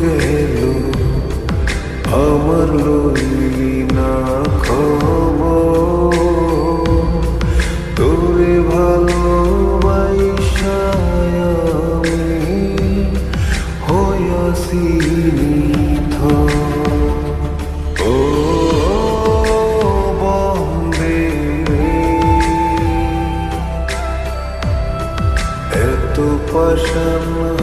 গেল আমার লইলি না খব তোরে ভালো আমি হয়াসি নিথ এত পাশান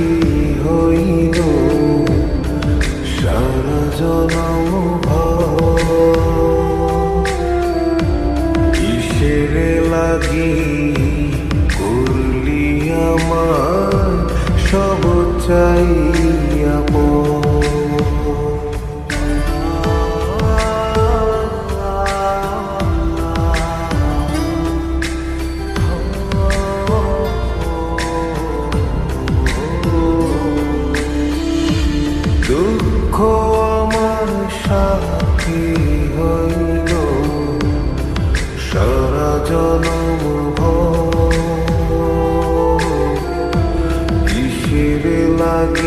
you.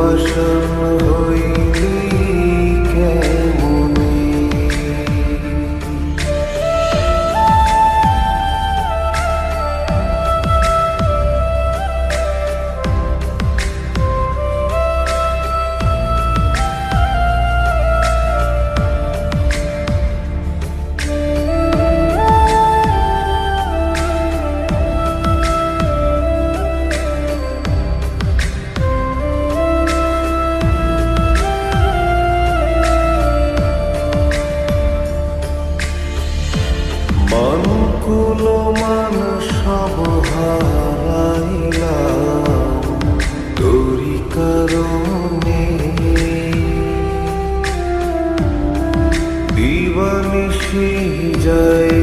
ফসল হইলে। হারাইলাম তোরি কারণে দিবানিশি যায়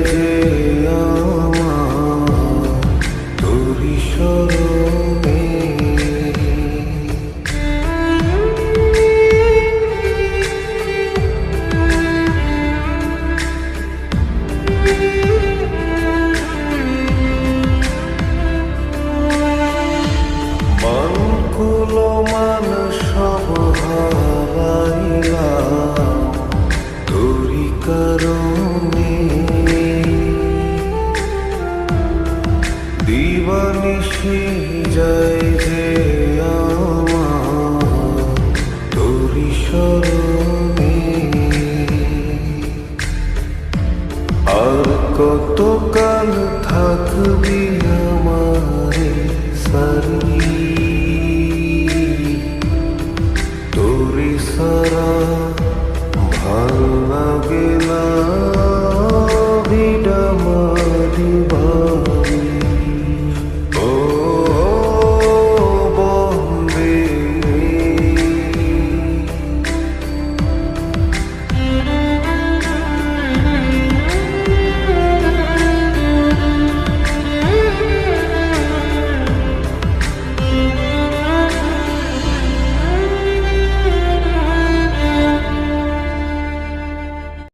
নিশি যায়